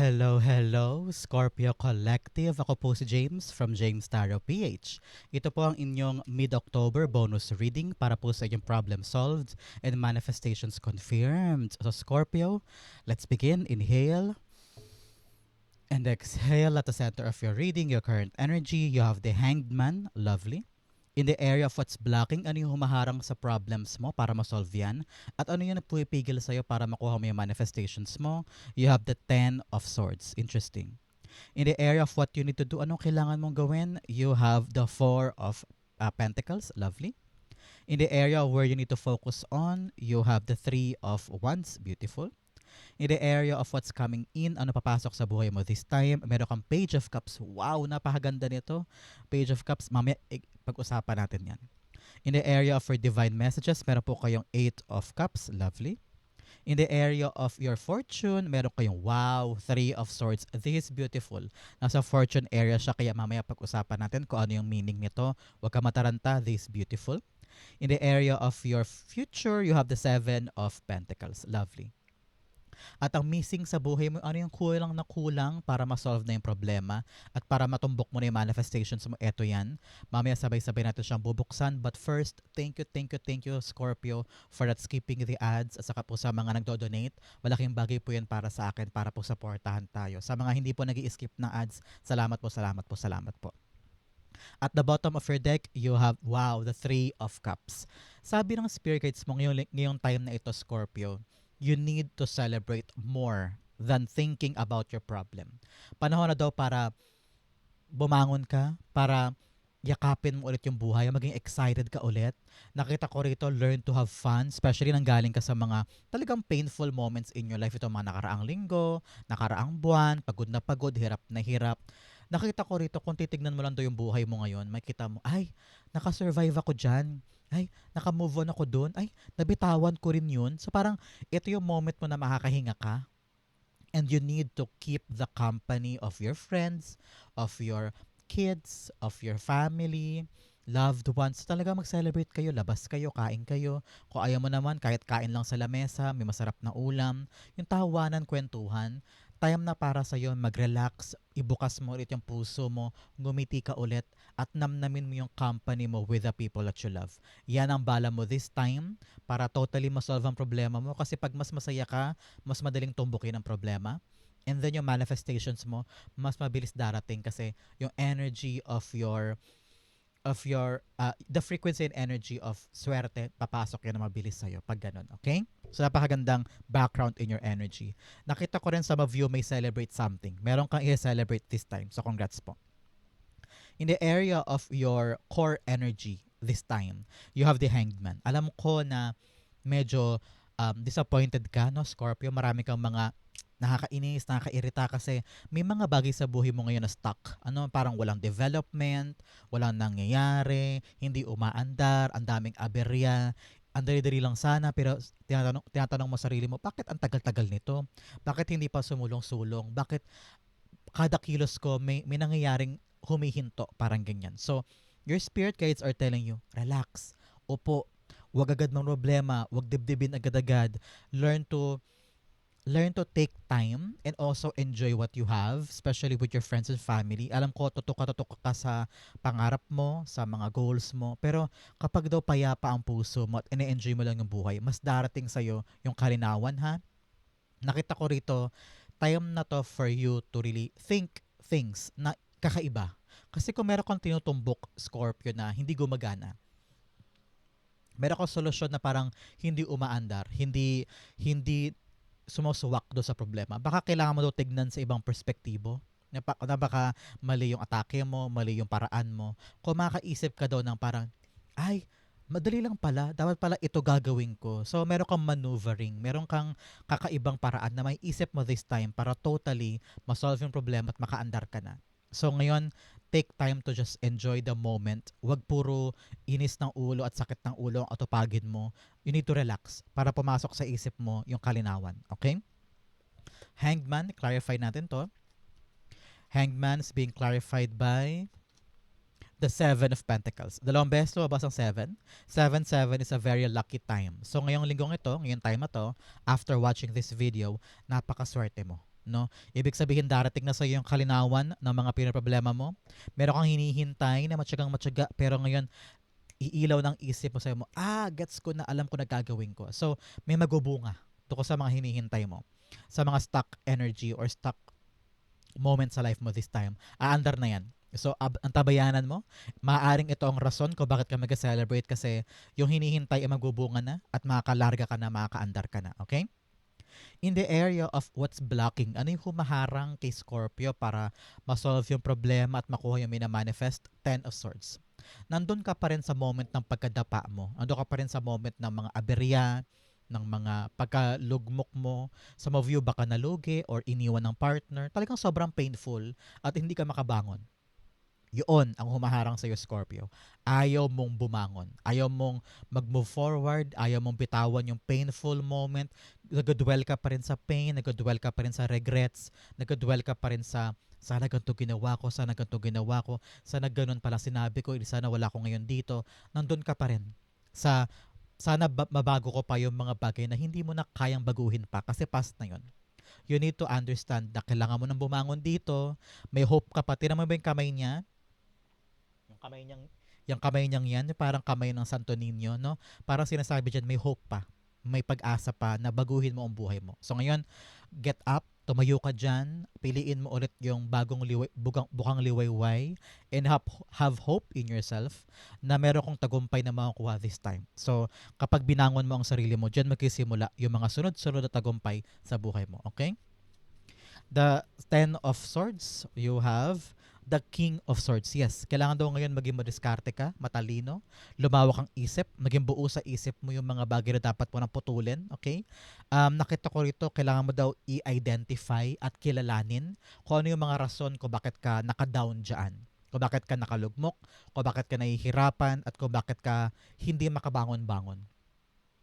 Hello, hello, Scorpio Collective. Ako po si James from James Tarot PH. Ito po ang inyong mid-October bonus reading para po sa inyong problem solved and manifestations confirmed. So Scorpio, let's begin. Inhale. And exhale at the center of your reading, your current energy. You have the Hanged Man. Lovely. In the area of what's blocking, ano yung humaharang sa problems mo para ma-solve yan? At ano yung nagpupigil sa'yo para makuha mo yung manifestations mo? You have the Ten of Swords. Interesting. In the area of what you need to do, anong kailangan mong gawin? You have the Four of uh, Pentacles. Lovely. In the area where you need to focus on, you have the Three of Wands. Beautiful. In the area of what's coming in, ano papasok sa buhay mo this time, meron kang Page of Cups. Wow, napakaganda nito. Page of Cups, mamaya eh, pag-usapan natin yan. In the area of your divine messages, meron po kayong Eight of Cups. Lovely. In the area of your fortune, meron kayong wow, Three of Swords. This is beautiful. Nasa fortune area siya, kaya mamaya pag-usapan natin kung ano yung meaning nito. Huwag ka mataranta, this is beautiful. In the area of your future, you have the Seven of Pentacles. Lovely. At ang missing sa buhay mo, ano yung kulang na kulang para ma-solve na yung problema at para matumbok mo na yung manifestations mo, eto yan. Mamaya sabay-sabay natin siyang bubuksan. But first, thank you, thank you, thank you Scorpio for that skipping the ads at saka po sa mga nagdo-donate. Malaking bagay po yan para sa akin para po supportahan tayo. Sa mga hindi po nag skip ng ads, salamat po, salamat po, salamat po. At the bottom of your deck, you have, wow, the Three of Cups. Sabi ng Spirit Guides mo ngayong, ngayong time na ito, Scorpio, you need to celebrate more than thinking about your problem. Panahon na daw para bumangon ka, para yakapin mo ulit yung buhay, maging excited ka ulit. Nakita ko rito, learn to have fun, especially nang galing ka sa mga talagang painful moments in your life. Ito mga nakaraang linggo, nakaraang buwan, pagod na pagod, hirap na hirap. Nakita ko rito, kung titignan mo lang daw yung buhay mo ngayon, makita mo, ay, nakasurvive ako dyan ay, naka-move on ako doon, ay, nabitawan ko rin yun. So parang, ito yung moment mo na makakahinga ka. And you need to keep the company of your friends, of your kids, of your family, loved ones. Talaga mag-celebrate kayo, labas kayo, kain kayo. Kung ayaw mo naman, kahit kain lang sa lamesa, may masarap na ulam, yung tawanan, kwentuhan, time na para sa iyo mag-relax, ibukas mo ulit yung puso mo, ngumiti ka ulit, at namnamin mo yung company mo with the people that you love. Yan ang bala mo this time para totally masolve ang problema mo kasi pag mas masaya ka, mas madaling tumbukin ang problema. And then yung manifestations mo, mas mabilis darating kasi yung energy of your of your uh, the frequency and energy of swerte papasok yan na mabilis sa'yo pag ganun, okay? So napakagandang background in your energy. Nakita ko rin some of you may celebrate something. Meron kang i-celebrate this time. So congrats po. In the area of your core energy this time, you have the hanged man. Alam ko na medyo um, disappointed ka, no, Scorpio? Marami kang mga nakakainis, nakakairita kasi may mga bagay sa buhay mo ngayon na stuck. Ano, parang walang development, walang nangyayari, hindi umaandar, ang daming aberya, ang dali-dali lang sana pero tinatanong, tinatanong mo sarili mo, bakit ang tagal-tagal nito? Bakit hindi pa sumulong-sulong? Bakit kada kilos ko may, may nangyayaring humihinto, parang ganyan. So, your spirit guides are telling you, relax, upo, wag agad ng problema, wag dibdibin agad-agad, learn to learn to take time and also enjoy what you have, especially with your friends and family. Alam ko, tutok ka, tutok ka sa pangarap mo, sa mga goals mo. Pero kapag daw payapa ang puso mo at ine-enjoy mo lang yung buhay, mas darating sa'yo yung kalinawan, ha? Nakita ko rito, time na to for you to really think things na kakaiba. Kasi kung meron kang tinutumbok Scorpio na hindi gumagana, meron kang solusyon na parang hindi umaandar, hindi hindi sumusuwak do sa problema. Baka kailangan mo tignan sa ibang perspektibo. Na, na baka mali yung atake mo, mali yung paraan mo. Kung makaisip ka daw ng parang, ay, madali lang pala, dapat pala ito gagawin ko. So, meron kang maneuvering, meron kang kakaibang paraan na may isip mo this time para totally masolve yung problema at makaandar ka na. So, ngayon, take time to just enjoy the moment. Huwag puro inis ng ulo at sakit ng ulo ang atupagin mo. You need to relax para pumasok sa isip mo yung kalinawan. Okay? Hangman, clarify natin to. Hangman is being clarified by the Seven of Pentacles. Dalawang beses lumabas ang Seven. Seven, seven is a very lucky time. So ngayong linggong ito, ngayong time na to, after watching this video, napakaswerte mo no? Ibig sabihin darating na sa yung kalinawan ng mga pinoproblema mo. Meron kang hinihintay na matyagang matyaga pero ngayon iilaw ng isip mo sa mo, ah, gets ko na alam ko na gagawin ko. So, may magubunga tungkol sa mga hinihintay mo. Sa mga stuck energy or stuck moment sa life mo this time, aandar na yan. So, ab- ang tabayanan mo, maaaring ito ang rason kung bakit ka mag-celebrate kasi yung hinihintay ay magbubunga na at makakalarga ka na, makakaandar ka na. Okay? In the area of what's blocking, ano yung humaharang kay Scorpio para masolve yung problema at makuha yung minamanifest? Ten of Swords. Nandun ka pa rin sa moment ng pagkadapa mo. Nandun ka pa rin sa moment ng mga aberya, ng mga pagkalugmok mo. Some of you baka nalugi or iniwan ng partner. Talagang sobrang painful at hindi ka makabangon. Yun ang humaharang sa iyo, Scorpio. Ayaw mong bumangon. Ayaw mong mag-move forward. Ayaw mong bitawan yung painful moment. Nag-dwell ka pa rin sa pain. Nag-dwell ka pa rin sa regrets. Nag-dwell ka pa rin sa sana ganito ginawa ko, sana ganito ginawa ko, sana ganun pala sinabi ko, sana wala ko ngayon dito. Nandun ka pa rin sa sana ba- mabago ko pa yung mga bagay na hindi mo na kayang baguhin pa kasi past na yun. You need to understand na kailangan mo nang bumangon dito. May hope ka pa. Tinan mo ba yung kamay niya? Yung kamay niyang yung kamay niyang yan, parang kamay ng Santo Niño, no? Parang sinasabi dyan, may hope pa. May pag-asa pa na baguhin mo ang buhay mo. So ngayon, get up, tumayo ka dyan, piliin mo ulit yung bagong liway, bukang, bukang liwayway, and have, have hope in yourself na meron kong tagumpay na makukuha this time. So, kapag binangon mo ang sarili mo, dyan magkisimula yung mga sunod-sunod na tagumpay sa buhay mo. Okay? The Ten of Swords, you have the King of Swords. Yes, kailangan daw ngayon maging madiskarte ka, matalino, lumawak ang isip, maging buo sa isip mo yung mga bagay na dapat mo nang putulin, okay? Um, nakita ko rito, kailangan mo daw i-identify at kilalanin kung ano yung mga rason kung bakit ka naka-down dyan. Kung bakit ka nakalugmok, kung bakit ka nahihirapan, at kung bakit ka hindi makabangon-bangon.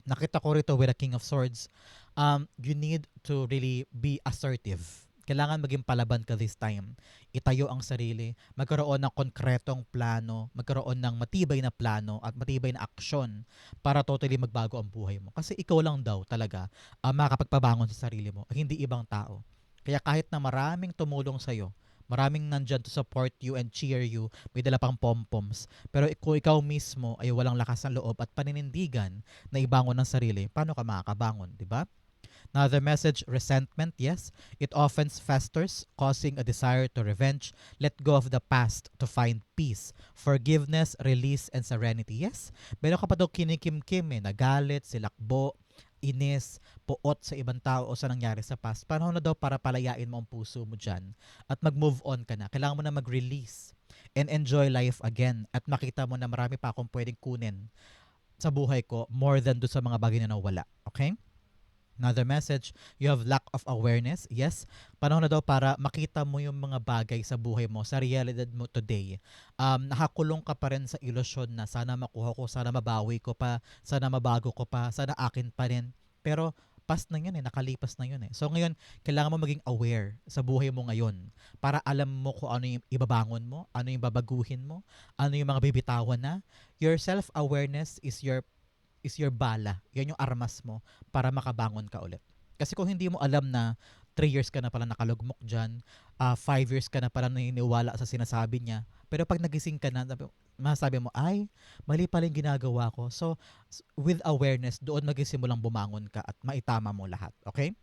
Nakita ko rito with the King of Swords, um, you need to really be assertive kailangan maging palaban ka this time. Itayo ang sarili, magkaroon ng konkretong plano, magkaroon ng matibay na plano at matibay na aksyon para totally magbago ang buhay mo. Kasi ikaw lang daw talaga ang makakapagpabangon sa sarili mo, hindi ibang tao. Kaya kahit na maraming tumulong sa'yo, maraming nandyan to support you and cheer you, may dala pang pom-poms. Pero kung ikaw mismo ay walang lakas ng loob at paninindigan na ibangon ng sarili, paano ka makakabangon, di ba? Another message, resentment, yes. It often festers, causing a desire to revenge. Let go of the past to find peace. Forgiveness, release, and serenity, yes. Meron ka pa daw kinikim-kim eh, nagalit, silakbo, inis, puot sa ibang tao o sa nangyari sa past. Panahon na daw para palayain mo ang puso mo dyan at mag-move on ka na. Kailangan mo na mag-release and enjoy life again at makita mo na marami pa akong pwedeng kunin sa buhay ko more than do sa mga bagay na nawala. Okay? Another message, you have lack of awareness. Yes, panahon na daw para makita mo yung mga bagay sa buhay mo, sa realidad mo today. Um, nakakulong ka pa rin sa ilusyon na sana makuha ko, sana mabawi ko pa, sana mabago ko pa, sana akin pa rin. Pero past na yun eh, nakalipas na yun eh. So ngayon, kailangan mo maging aware sa buhay mo ngayon para alam mo kung ano yung ibabangon mo, ano yung babaguhin mo, ano yung mga bibitawan na. Your self-awareness is your is your bala. Yan yung armas mo para makabangon ka ulit. Kasi kung hindi mo alam na 3 years ka na pala nakalugmok dyan, 5 uh, years ka na pala naniniwala sa sinasabi niya, pero pag nagising ka na, masasabi mo, ay, mali pala yung ginagawa ko. So, with awareness, doon magisimulang bumangon ka at maitama mo lahat. Okay?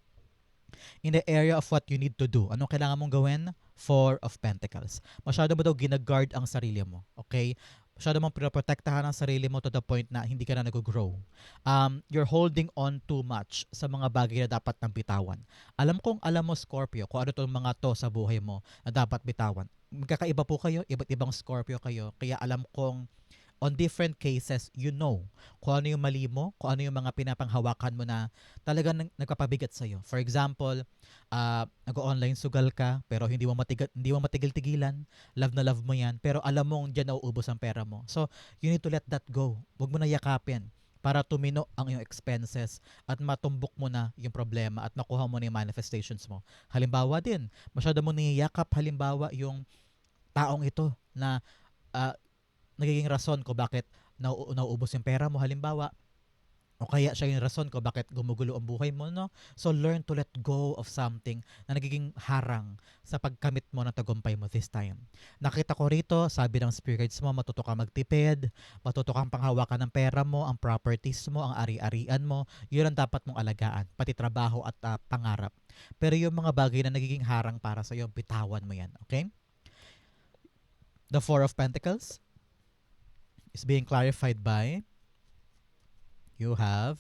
In the area of what you need to do, anong kailangan mong gawin? Four of Pentacles. Masyado mo daw ginaguard ang sarili mo. Okay? Masyado mong pinoprotektahan ang sarili mo to the point na hindi ka na nag-grow. Um, you're holding on too much sa mga bagay na dapat nang bitawan. Alam kong alam mo, Scorpio, kung ano itong mga to sa buhay mo na dapat bitawan. Magkakaiba po kayo, iba't ibang Scorpio kayo. Kaya alam kong on different cases, you know kung ano yung mali mo, kung ano yung mga pinapanghawakan mo na talagang nagpapabigat sa'yo. For example, uh, nag-online sugal ka, pero hindi mo, matigil, hindi mo matigil-tigilan, love na love mo yan, pero alam mong dyan nauubos ang pera mo. So, you need to let that go. Huwag mo na yakapin para tumino ang iyong expenses at matumbok mo na yung problema at makuha mo na yung manifestations mo. Halimbawa din, masyado mo niyakap halimbawa yung taong ito na uh, nagiging rason ko bakit nau- nauubos yung pera mo halimbawa O kaya siya yung rason ko bakit gumugulo ang buhay mo, no? So learn to let go of something na nagiging harang sa pagkamit mo ng tagumpay mo this time. Nakita ko rito, sabi ng spirit guides mo, matuto ka magtipid, matuto kang panghawakan ng pera mo, ang properties mo, ang ari-arian mo, yun ang dapat mong alagaan, pati trabaho at ah, pangarap. Pero yung mga bagay na nagiging harang para sa iyo, bitawan mo yan, okay? The Four of Pentacles is being clarified by you have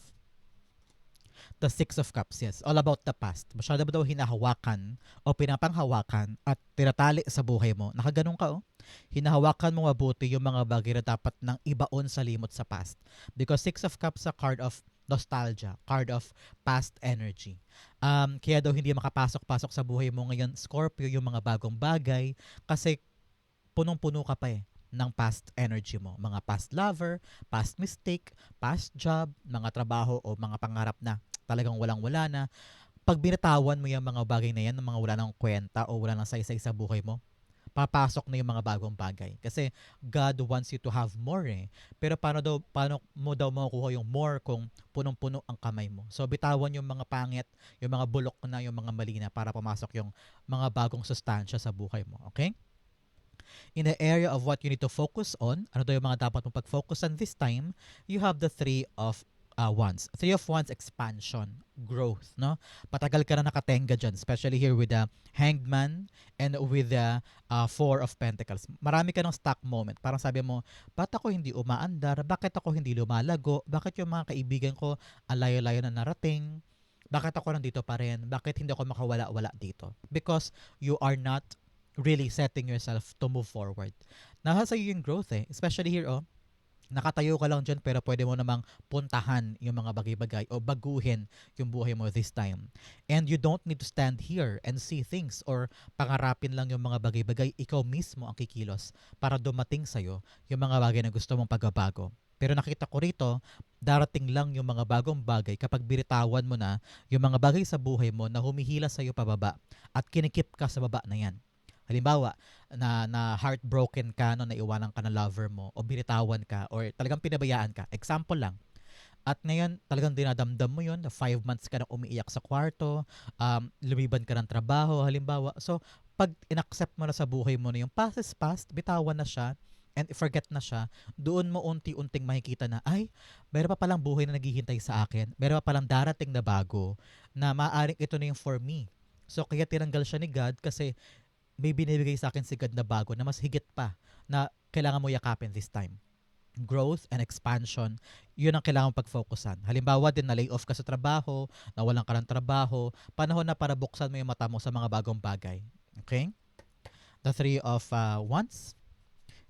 the Six of Cups, yes. All about the past. Masyado mo daw hinahawakan o pinapanghawakan at tinatali sa buhay mo. Nakaganon ka, oh. Hinahawakan mo mabuti yung mga bagay na dapat nang ibaon sa limot sa past. Because Six of Cups a card of nostalgia, card of past energy. Um, kaya daw hindi makapasok-pasok sa buhay mo ngayon, Scorpio, yung mga bagong bagay kasi punong-puno ka pa eh ng past energy mo. Mga past lover, past mistake, past job, mga trabaho o mga pangarap na talagang walang-wala na. Pag binatawan mo yung mga bagay na yan, mga wala ng kwenta o wala ng saysay sa buhay mo, papasok na yung mga bagong bagay. Kasi God wants you to have more eh. Pero paano daw paano mo daw makukuha yung more kung punong-puno ang kamay mo. So bitawan yung mga pangit, yung mga bulok na, yung mga mali na para pumasok yung mga bagong sustansya sa buhay mo. Okay? In the area of what you need to focus on, ano daw yung mga dapat mong pag-focus on this time, you have the three of uh, wands. Three of wands, expansion, growth, no? Patagal ka na nakatenga dyan, especially here with the hanged man and with the uh, four of pentacles. Marami ka ng stuck moment. Parang sabi mo, ba't ako hindi umaandar? Bakit ako hindi lumalago? Bakit yung mga kaibigan ko ang layo-layo na narating? Bakit ako nandito pa rin? Bakit hindi ako makawala-wala dito? Because you are not really setting yourself to move forward. Nasa yung growth eh. Especially here, oh, nakatayo ka lang dyan pero pwede mo namang puntahan yung mga bagay-bagay o baguhin yung buhay mo this time. And you don't need to stand here and see things or pangarapin lang yung mga bagay-bagay. Ikaw mismo ang kikilos para dumating sa'yo yung mga bagay na gusto mong pagbabago. Pero nakita ko rito, darating lang yung mga bagong bagay kapag biritawan mo na yung mga bagay sa buhay mo na humihila sa'yo pababa at kinikip ka sa baba na yan. Halimbawa, na, na heartbroken ka no, naiwanan ka ng lover mo o binitawan ka or talagang pinabayaan ka. Example lang. At ngayon, talagang dinadamdam mo yun, na five months ka na umiiyak sa kwarto, um, lumiban ka ng trabaho, halimbawa. So, pag inaccept mo na sa buhay mo na yung past is past, bitawan na siya, and forget na siya, doon mo unti-unting makikita na, ay, meron pa palang buhay na naghihintay sa akin. Meron pa palang darating na bago na maaaring ito na yung for me. So, kaya tinanggal siya ni God kasi may binibigay sa akin si God na bago na mas higit pa na kailangan mo yakapin this time. Growth and expansion, yun ang kailangan pag-focusan. Halimbawa din na lay off ka sa trabaho, nawalan ka ng trabaho, panahon na para buksan mo yung mata mo sa mga bagong bagay. Okay? The three of uh, wands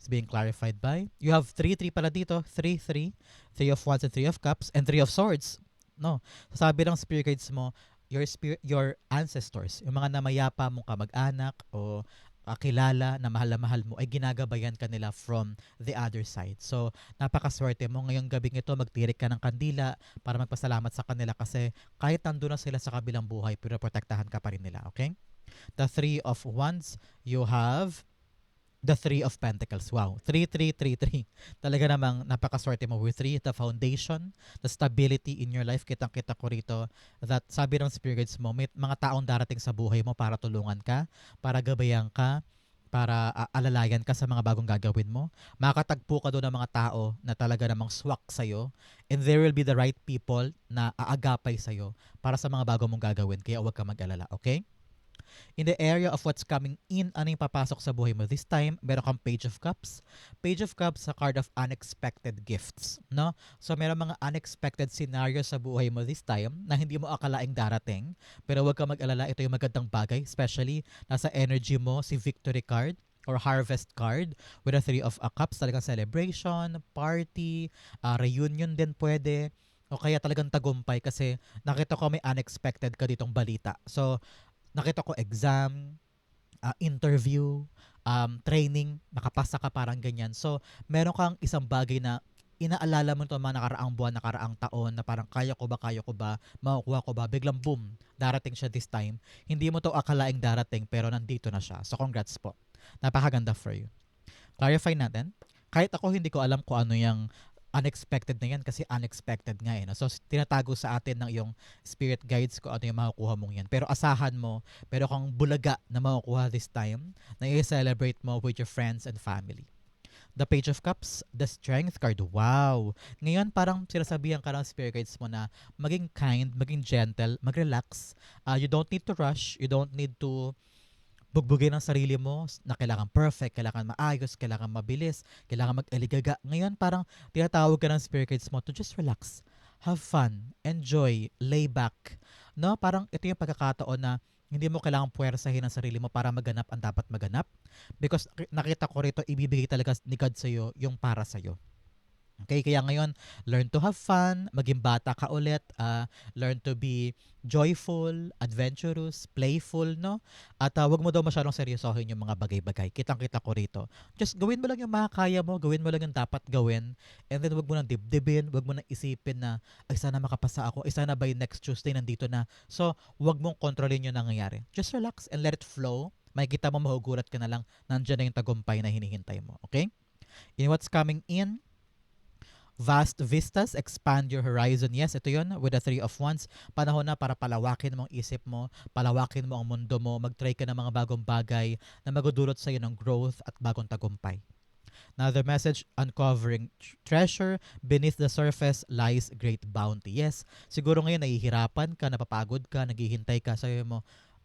is being clarified by, you have three, three pala dito, three, three, three of wands and three of cups, and three of swords. No. Sabi ng spirit guides mo, your spirit, your ancestors, yung mga namayapa mong kamag-anak o uh, kilala na mahal na mahal mo ay ginagabayan ka nila from the other side. So, napakaswerte mo ngayong gabing ito magtirik ka ng kandila para magpasalamat sa kanila kasi kahit nandun na sila sa kabilang buhay pero protektahan ka pa rin nila, okay? The three of wands, you have the three of pentacles. Wow. 3, 3, 3, 3. Talaga namang napakaswerte mo with 3, the foundation, the stability in your life. Kitang-kita ko rito that sabi ng spirit guides mo, may mga taong darating sa buhay mo para tulungan ka, para gabayan ka, para uh, alalayan ka sa mga bagong gagawin mo. Makakatagpo ka doon ng mga tao na talaga namang swak sa'yo and there will be the right people na aagapay sa'yo para sa mga bago mong gagawin. Kaya huwag ka mag-alala, okay? In the area of what's coming in, ano yung papasok sa buhay mo this time, meron kang Page of Cups. Page of Cups, a card of unexpected gifts, no? So, meron mga unexpected scenarios sa buhay mo this time na hindi mo akalaing darating. Pero huwag ka mag-alala, ito yung magandang bagay, especially nasa energy mo, si Victory card or harvest card with a three of a cups talagang celebration, party, uh, reunion din pwede o kaya talagang tagumpay kasi nakita ko may unexpected ka ditong balita. So, nakita ko exam, uh, interview, um, training, nakapasa ka parang ganyan. So, meron kang isang bagay na inaalala mo ito mga nakaraang buwan, nakaraang taon na parang kaya ko ba, kaya ko ba, makukuha ko ba, biglang boom, darating siya this time. Hindi mo to akalaing darating pero nandito na siya. So congrats po. Napakaganda for you. Clarify natin. Kahit ako hindi ko alam kung ano yung unexpected na yan kasi unexpected nga eh. No? So, tinatago sa atin ng yung spirit guides ko ano yung makukuha mong yan. Pero asahan mo, pero kang bulaga na makukuha this time, na i-celebrate mo with your friends and family. The Page of Cups, the Strength card. Wow! Ngayon, parang sinasabihan ka ng spirit guides mo na maging kind, maging gentle, mag-relax. Uh, you don't need to rush. You don't need to bugbugin ang sarili mo na kailangan perfect, kailangan maayos, kailangan mabilis, kailangan mag-aligaga. Ngayon, parang tinatawag ka ng spirit guides mo to just relax. Have fun, enjoy, lay back. No? Parang ito yung pagkakataon na hindi mo kailangan puwersahin ang sarili mo para maganap ang dapat maganap. Because nakita ko rito, ibibigay talaga ni God sa'yo yung para sa'yo. Okay, kaya ngayon, learn to have fun, maging bata ka ulit, uh, learn to be joyful, adventurous, playful, no? At uh, wag mo daw masyadong seryosohin yung mga bagay-bagay. Kitang-kita ko rito. Just gawin mo lang yung makakaya mo, gawin mo lang yung dapat gawin, and then wag mo nang dibdibin, wag mo nang isipin na, ay sana makapasa ako, ay sana by next Tuesday nandito na. So, wag mong kontrolin yung nangyayari. Just relax and let it flow. Makikita mo mahugulat ka na lang, nandyan na yung tagumpay na hinihintay mo. Okay? In what's coming in, Vast vistas, expand your horizon. Yes, ito yun with the three of wands. Panahon na para palawakin mo ang isip mo, palawakin mo ang mundo mo, mag-try ka ng mga bagong bagay na magudulot sa iyo ng growth at bagong tagumpay. Another message, uncovering treasure, beneath the surface lies great bounty. Yes, siguro ngayon nahihirapan ka, napapagod ka, naghihintay ka, sabi mo,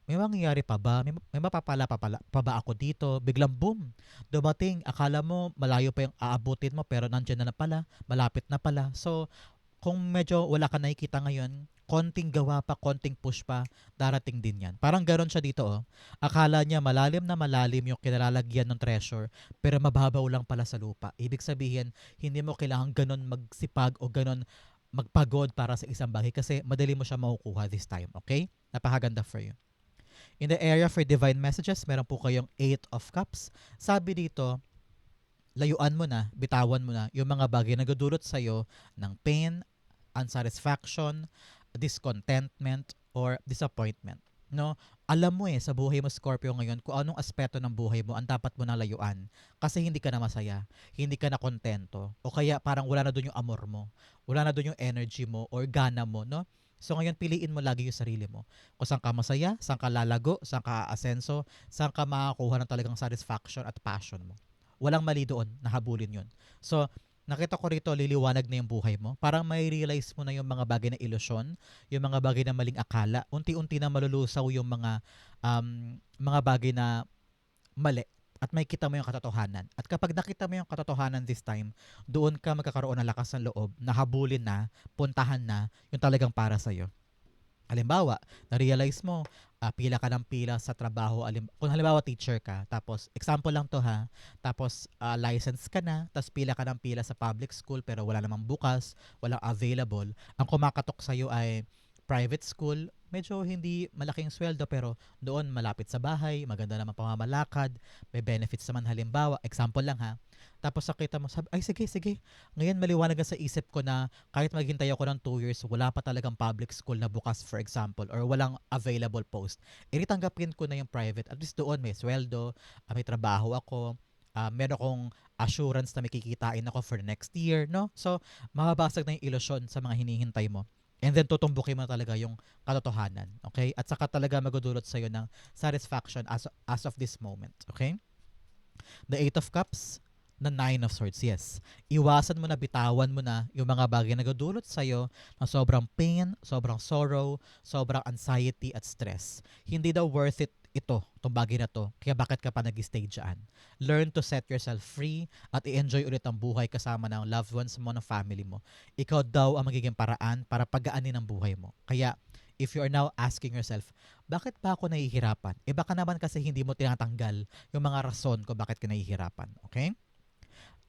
may mangyayari pa ba? May, may mapapala pa, pala, pa ba ako dito? Biglang boom, dumating, akala mo malayo pa yung aabutin mo pero nandiyan na, na pala, malapit na pala. So, kung medyo wala ka nakikita ngayon, konting gawa pa, konting push pa, darating din yan. Parang garon siya dito oh. Akala niya malalim na malalim yung kinalalagyan ng treasure, pero mababaw lang pala sa lupa. Ibig sabihin, hindi mo kailangan ganon magsipag o ganon magpagod para sa isang bagay kasi madali mo siya makukuha this time, okay? Napakaganda for you. In the area for divine messages, meron po kayong Eight of Cups. Sabi dito, layuan mo na, bitawan mo na yung mga bagay na gadulot sa'yo ng pain, unsatisfaction, discontentment, or disappointment. No? Alam mo eh, sa buhay mo Scorpio ngayon, kung anong aspeto ng buhay mo ang dapat mo na layuan. Kasi hindi ka na masaya, hindi ka na kontento, o kaya parang wala na doon yung amor mo, wala na doon yung energy mo, or gana mo, no? So ngayon, piliin mo lagi yung sarili mo. Kung saan ka masaya, saan ka lalago, saan ka aasenso, saan ka makakuha ng talagang satisfaction at passion mo. Walang mali doon, nahabulin yun. So, nakita ko rito, liliwanag na yung buhay mo. Parang may realize mo na yung mga bagay na ilusyon, yung mga bagay na maling akala. Unti-unti na malulusaw yung mga, um, mga bagay na mali at may kita mo yung katotohanan. At kapag nakita mo yung katotohanan this time, doon ka magkakaroon ng lakas ng loob, nahabulin na, puntahan na, yung talagang para sa'yo. Halimbawa, na-realize mo, uh, pila ka ng pila sa trabaho. Alim, kung halimbawa teacher ka, tapos, example lang to ha, tapos uh, license ka na, tapos pila ka ng pila sa public school pero wala namang bukas, walang available. Ang kumakatok sa'yo ay private school, medyo hindi malaking sweldo pero doon malapit sa bahay, maganda naman pamamalakad, may benefits naman halimbawa, example lang ha. Tapos nakita mo, sabi, ay sige, sige. Ngayon maliwanag sa isip ko na kahit maghintay ako ng 2 years, wala pa talagang public school na bukas for example or walang available post. E tanggapin ko na yung private. At least doon may sweldo, uh, may trabaho ako, uh, meron akong assurance na may kikitain ako for next year, no? So, mababasag na yung ilusyon sa mga hinihintay mo. And then tutumbukin mo talaga yung katotohanan. Okay? At saka talaga magudulot sa'yo ng satisfaction as, as of this moment. Okay? The Eight of Cups, the Nine of Swords, yes. Iwasan mo na, bitawan mo na yung mga bagay na gadulot sa'yo na sobrang pain, sobrang sorrow, sobrang anxiety at stress. Hindi daw worth it ito, itong bagay na to, kaya bakit ka pa nag-stay dyan? Learn to set yourself free at i-enjoy ulit ang buhay kasama ng loved ones mo, ng family mo. Ikaw daw ang magiging paraan para pagaanin ang buhay mo. Kaya, if you are now asking yourself, bakit ba ako nahihirapan? Eh baka naman kasi hindi mo tinatanggal yung mga rason ko bakit ka nahihirapan. Okay?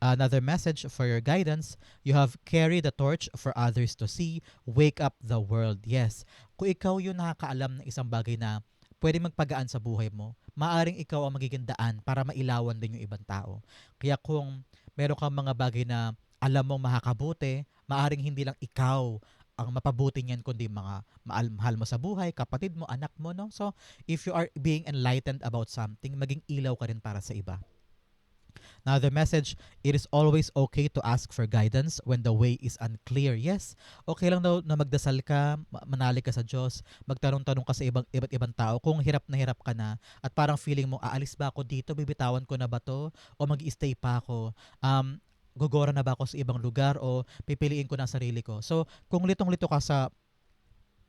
Another message for your guidance, you have carry the torch for others to see, wake up the world. Yes, kung ikaw yung nakakaalam ng isang bagay na pwede magpagaan sa buhay mo, maaring ikaw ang magiging daan para mailawan din yung ibang tao. Kaya kung meron kang mga bagay na alam mong makakabuti, maaring hindi lang ikaw ang mapabuti niyan kundi mga mahal mo sa buhay, kapatid mo, anak mo, no? So, if you are being enlightened about something, maging ilaw ka rin para sa iba. Now the message, it is always okay to ask for guidance when the way is unclear. Yes, okay lang daw na magdasal ka, ma- manalig ka sa Diyos, magtanong-tanong ka sa ibang iba't ibang tao kung hirap na hirap ka na at parang feeling mo aalis ba ako dito, bibitawan ko na ba to o mag-stay pa ako. Um gogora na ba ako sa ibang lugar o pipiliin ko na sarili ko. So, kung litong-lito ka sa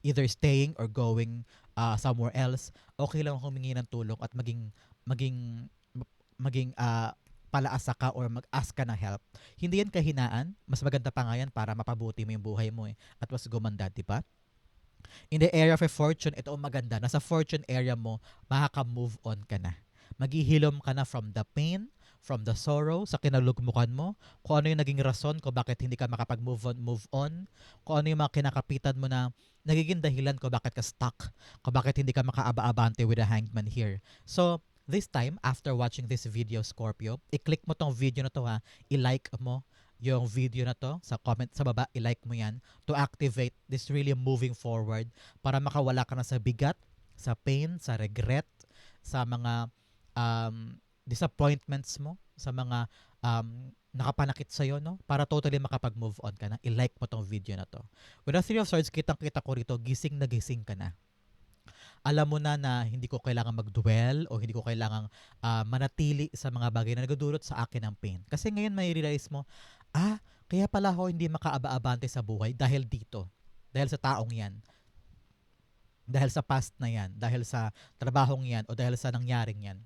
either staying or going uh, somewhere else, okay lang humingi ng tulong at maging maging maging uh, palaasa ka or mag-ask ka ng help. Hindi yan kahinaan. Mas maganda pa nga yan para mapabuti mo yung buhay mo eh. At mas gumanda, di ba? In the area of fortune, ito ang maganda. Nasa fortune area mo, makaka-move on ka na. Maghihilom ka na from the pain, from the sorrow, sa kinalugmukan mo, kung ano yung naging rason kung bakit hindi ka makapag-move on, move on, kung ano yung mga kinakapitan mo na nagiging dahilan kung bakit ka stuck, kung bakit hindi ka makaaba-abante with a hangman here. So, this time, after watching this video, Scorpio, i-click mo tong video na to ha, i-like mo yung video na to sa comment sa baba, i-like mo yan to activate this really moving forward para makawala ka na sa bigat, sa pain, sa regret, sa mga um, disappointments mo, sa mga um, nakapanakit sa'yo, no? Para totally makapag-move on ka na. I-like mo tong video na to. With the Three of Swords, kitang-kita ko rito, gising na gising ka na. Alam mo na na hindi ko kailangan mag-dwell o hindi ko kailangan ah, manatili sa mga bagay na nagdudulot sa akin ng pain. Kasi ngayon may realize mo, ah, kaya pala ako hindi makaaba-abante sa buhay dahil dito. Dahil sa taong yan. Dahil sa past na yan. Dahil sa trabahong yan o dahil sa nangyaring yan.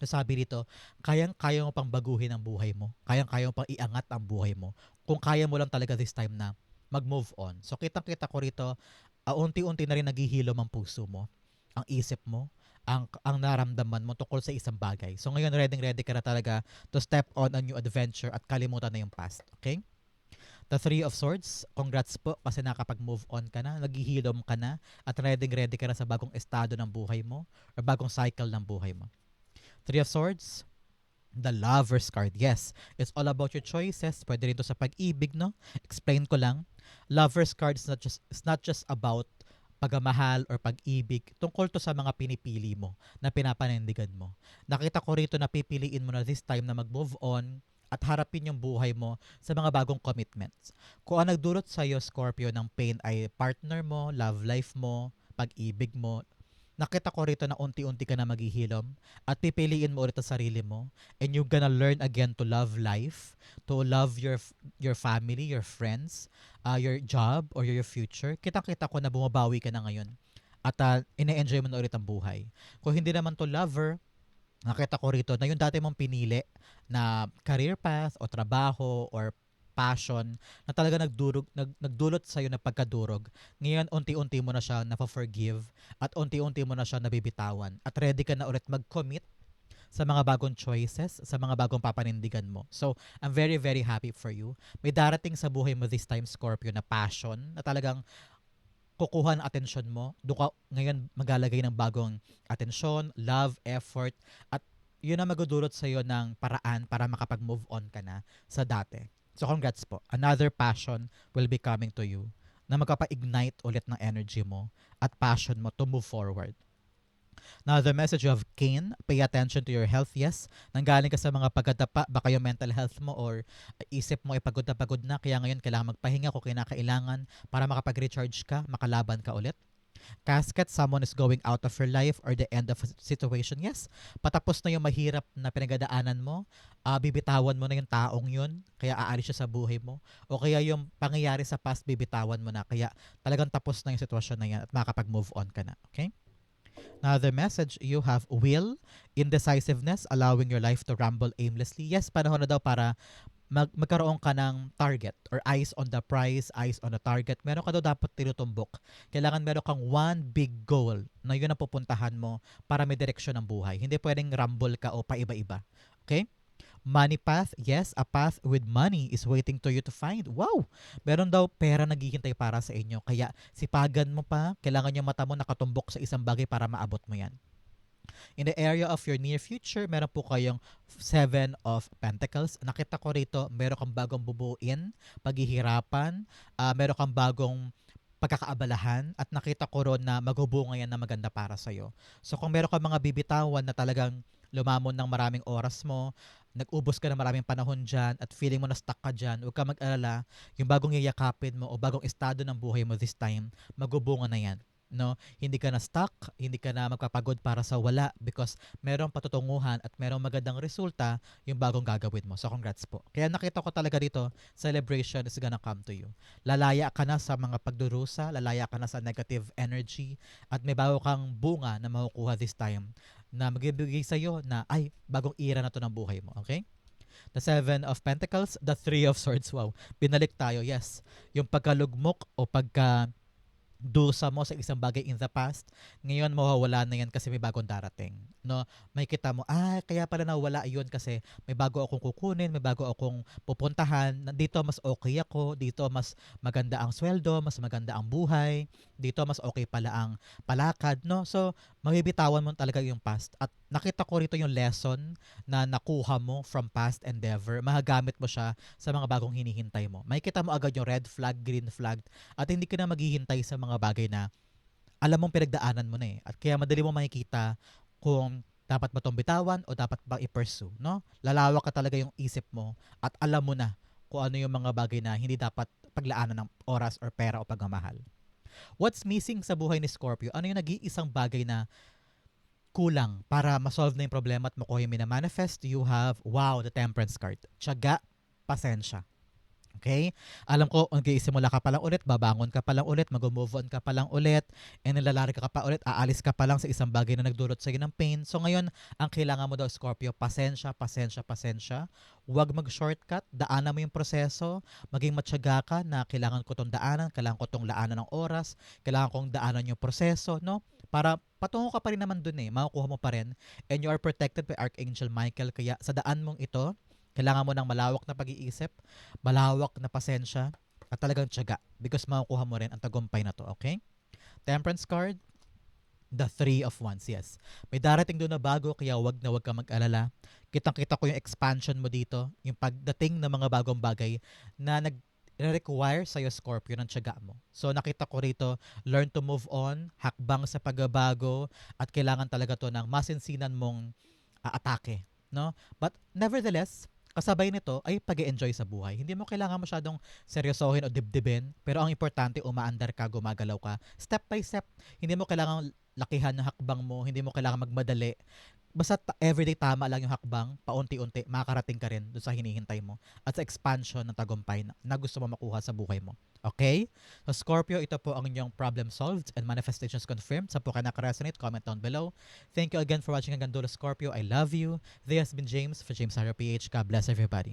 So sabi dito, kayang-kaya mo pang baguhin ang buhay mo. Kayang-kaya mo pang iangat ang buhay mo. Kung kaya mo lang talaga this time na mag-move on. So kitang-kita ko rito, ah, unti-unti na rin naghihilom ang puso mo, ang isip mo, ang ang naramdaman mo tungkol sa isang bagay. So ngayon ready ready ka na talaga to step on a new adventure at kalimutan na yung past. Okay? The Three of Swords, congrats po kasi nakapag-move on ka na, naghihilom ka na, at ready ready ka na sa bagong estado ng buhay mo or bagong cycle ng buhay mo. Three of Swords, the Lover's card. Yes, it's all about your choices. Pwede rin to sa pag-ibig, no? Explain ko lang. Lover's card is not just, it's not just about pagmamahal or pag-ibig. Tungkol to sa mga pinipili mo na pinapanindigan mo. Nakita ko rito na pipiliin mo na this time na mag-move on at harapin yung buhay mo sa mga bagong commitments. Kung ang nagdulot sa iyo, Scorpio, ng pain ay partner mo, love life mo, pag-ibig mo, nakita ko rito na unti-unti ka na maghihilom at pipiliin mo ulit ang sarili mo and you're gonna learn again to love life, to love your your family, your friends, uh, your job or your future. Kita-kita ko na bumabawi ka na ngayon at uh, ine-enjoy mo na ulit ang buhay. Kung hindi naman to lover, nakita ko rito na yung dati mong pinili na career path o trabaho or passion na talaga nagdurog, nag, nagdulot sa'yo ng pagkadurog. Ngayon, unti-unti mo na siya na-forgive at unti-unti mo na siya nabibitawan at ready ka na ulit mag-commit sa mga bagong choices, sa mga bagong papanindigan mo. So, I'm very, very happy for you. May darating sa buhay mo this time, Scorpio, na passion, na talagang kukuha ng atensyon mo. Doon ka ngayon maglalagay ng bagong atensyon, love, effort, at yun ang magdudulot sa'yo ng paraan para makapag-move on ka na sa dati. So congrats po. Another passion will be coming to you na magpapa-ignite ulit ng energy mo at passion mo to move forward. Now, the message of Cain, pay attention to your health. Yes, nanggaling ka sa mga pagkatapa, baka yung mental health mo or isip mo ay pagod na pagod na, kaya ngayon kailangan magpahinga kung kinakailangan para makapag-recharge ka, makalaban ka ulit. Casket, someone is going out of your life or the end of a situation. Yes, patapos na yung mahirap na pinagadaanan mo, ah, bibitawan mo na yung taong yun, kaya aalis siya sa buhay mo. O kaya yung pangyayari sa past, bibitawan mo na, kaya talagang tapos na yung sitwasyon na yan at makakapag-move on ka na. Okay? Now, the message you have will, indecisiveness, allowing your life to ramble aimlessly. Yes, panahon na daw para mag magkaroon ka ng target or eyes on the prize, eyes on the target. Meron ka daw dapat tinutumbok. Kailangan meron kang one big goal na yun ang pupuntahan mo para may direksyon ng buhay. Hindi pwedeng rumble ka o paiba-iba. Okay? Money path, yes, a path with money is waiting to you to find. Wow! Meron daw pera naghihintay para sa inyo. Kaya sipagan mo pa, kailangan yung mata mo nakatumbok sa isang bagay para maabot mo yan. In the area of your near future, meron po kayong Seven of Pentacles. Nakita ko rito, meron kang bagong bubuin, paghihirapan, uh, meron kang bagong pagkakaabalahan at nakita ko ron na magbubunga yan na maganda para sa'yo. So kung meron kang mga bibitawan na talagang lumamon ng maraming oras mo, nag-ubos ka na maraming panahon dyan at feeling mo na stuck ka dyan, huwag ka mag-alala, yung bagong yayakapin mo o bagong estado ng buhay mo this time, magubunga na yan. No, hindi ka na stuck, hindi ka na magpapagod para sa wala because merong patutunguhan at merong magandang resulta yung bagong gagawin mo. So congrats po. Kaya nakita ko talaga dito, celebration is gonna come to you. Lalaya ka na sa mga pagdurusa, lalaya ka na sa negative energy at may bago kang bunga na makukuha this time na magbibigay sa'yo na ay, bagong era na to ng buhay mo. Okay? The Seven of Pentacles, the Three of Swords. Wow. Binalik tayo, yes. Yung pagkalugmok o pagka dusa mo sa isang bagay in the past, ngayon mawawala na yan kasi may bagong darating. No? May kita mo, ah, kaya pala nawala yun kasi may bago akong kukunin, may bago akong pupuntahan. Dito mas okay ako, dito mas maganda ang sweldo, mas maganda ang buhay, dito mas okay pala ang palakad, no? So, mabibitawan mo talaga yung past. At nakita ko rito yung lesson na nakuha mo from past endeavor. Mahagamit mo siya sa mga bagong hinihintay mo. Makikita mo agad yung red flag, green flag, at hindi ka na maghihintay sa mga bagay na alam mong pinagdaanan mo na eh. At kaya madali mo makikita kung dapat ba itong bitawan o dapat ba i-pursue, no? Lalawak ka talaga yung isip mo at alam mo na kung ano yung mga bagay na hindi dapat paglaanan ng oras or pera o pagmamahal. What's missing sa buhay ni Scorpio? Ano yung nag-iisang bagay na kulang para ma-solve na yung problema at makuha yung minamanifest? You have, wow, the temperance card. Tiyaga, pasensya. Okay? Alam ko, mag-iisimula ka pa lang ulit, babangon ka pa lang ulit, mag-move on ka pa lang ulit, and nilalari ka pa ulit, aalis ka pa lang sa isang bagay na nagdulot sa'yo ng pain. So ngayon, ang kailangan mo daw, Scorpio, pasensya, pasensya, pasensya. Huwag mag-shortcut, daanan mo yung proseso, maging matyaga ka na kailangan ko tong daanan, kailangan ko tong laanan ng oras, kailangan kong daanan yung proseso, no? Para patungo ka pa rin naman dun eh, makukuha mo pa rin. And you are protected by Archangel Michael, kaya sa daan mong ito, kailangan mo ng malawak na pag-iisip, malawak na pasensya, at talagang tiyaga because makukuha mo rin ang tagumpay na to, okay? Temperance card, the three of wands, yes. May darating doon na bago, kaya wag na wag ka mag-alala. Kitang-kita ko yung expansion mo dito, yung pagdating ng mga bagong bagay na nag require sa'yo Scorpio ng tiyaga mo. So nakita ko rito, learn to move on, hakbang sa pagbabago, at kailangan talaga to ng masinsinan mong ah, atake. No? But nevertheless, kasabay nito ay pag enjoy sa buhay. Hindi mo kailangan masyadong seryosohin o dibdibin, pero ang importante, umaandar ka, gumagalaw ka, step by step. Hindi mo kailangan lakihan ng hakbang mo, hindi mo kailangan magmadali. Basta ta- everyday tama lang yung hakbang, paunti-unti, makakarating ka rin doon sa hinihintay mo at sa expansion ng tagumpay na, na gusto mo makuha sa buhay mo. Okay? So Scorpio, ito po ang inyong problem solved and manifestations confirmed. Sa po ka nakaresonate, comment down below. Thank you again for watching hanggang dulo Scorpio. I love you. This has been James for James Harrow PH. God bless everybody.